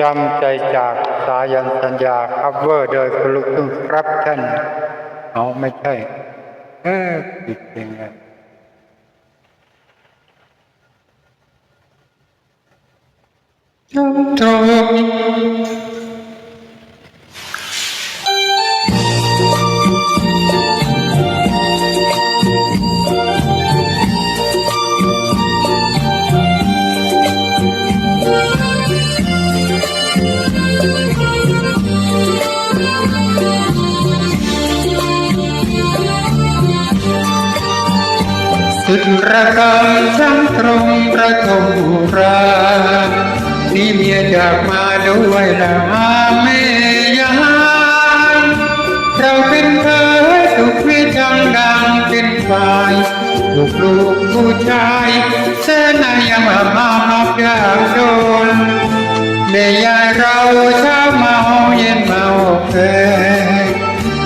จำใจจากสายันสัญญาคัฟเวอร์โดยคุณลูกทุ่งครับท่านเอาไม่ใช่ เออผิดจริงเลยตรง สุดระกำช่างตรงประทมรานี่เมียจากมาด้วยละแม่ยายเราเป็นเคยถูกวิจังดังเป็นฝ่ายลูกลูกผู้ชายเสนายังมามามาพยากจนแม่ยายเราเช้าเมาเย็นเมาเคย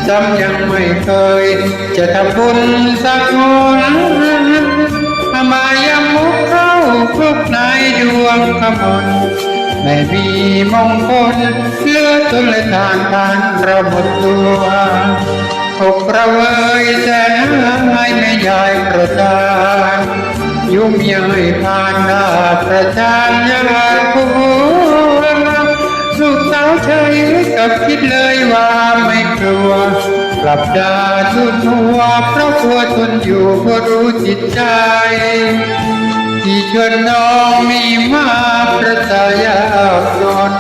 จำยังไม่เคย จะทำบุญสักคน มนไม่มีมงคลเลือจนเลทางทานเราหมดตัวอกเราเอยแสนหายไม่ยายประจานยุ่งยังไม่ผ่านหน้าประจานยายผู้ลูกสาวเฉยกับคิดเลยว่าไม่กลัวกลับดาทุนหัวเพราะกลัวทนอยู่เพราะรู้จิตใจ ที่เชวนน้องมีมาประสายากนอน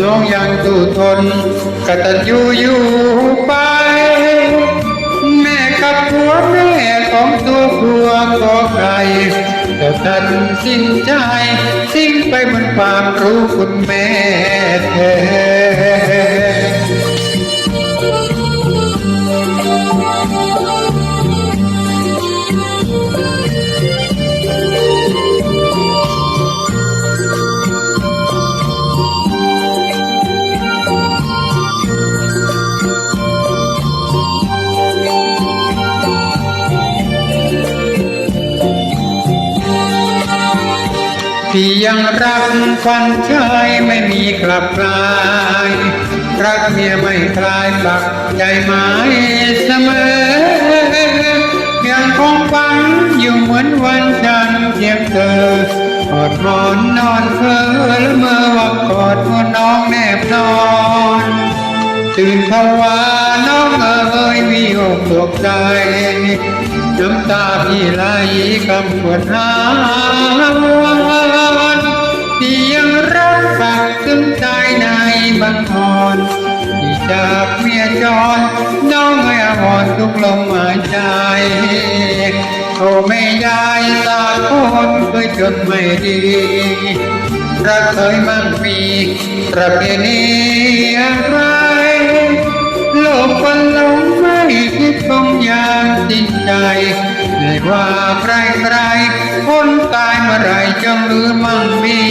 น้องยังตู้ทนกระตัญญูอยู่ไปแม่กับผัวแม่ของตัวครัวขอใครแต่ตัดสินใจสิ้งไปบนความรู้คุณแม่แท้ ที่ยังรักฟันชายไม่มีกลับกลาย รักเมียไม่คลายปักใจหมายเสมอยังคงฝันอยู่เหมือนวันจันทร์เพียงเธอกอดหมอนนอนเพลอและเมื่อว่ากอดหัวน้องแนบนอน ตื่นภาวา ตกใจน้ำตาพี่ไหลกำปวดหาวันที่ยังรักฝากซึ้งใจในบังทอนที่จากเมียจรน้องไม่อ่อนทุกลมหายใจโอ้ไม่ยายตาคนเคยจนไม่ดีรักเคยมั่งมีประเพณีอะไร ไม่คิดคงยามสิ้นใจไม่ว่าใครใครคนตายเมื่อไรจงลืมมั่งมี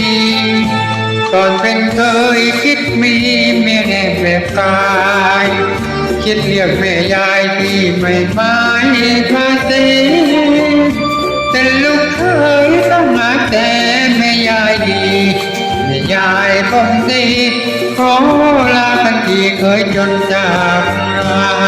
ก่อนเป็นเคยคิดมีเมียแนบแบบกายคิดเรียกแม่ยายที่ไม่หมายภาษีแต่ลูกเคยต้องหาแต่แม่ยายดีแม่ยายคนดีขอลาทันทีเคยจนจากลา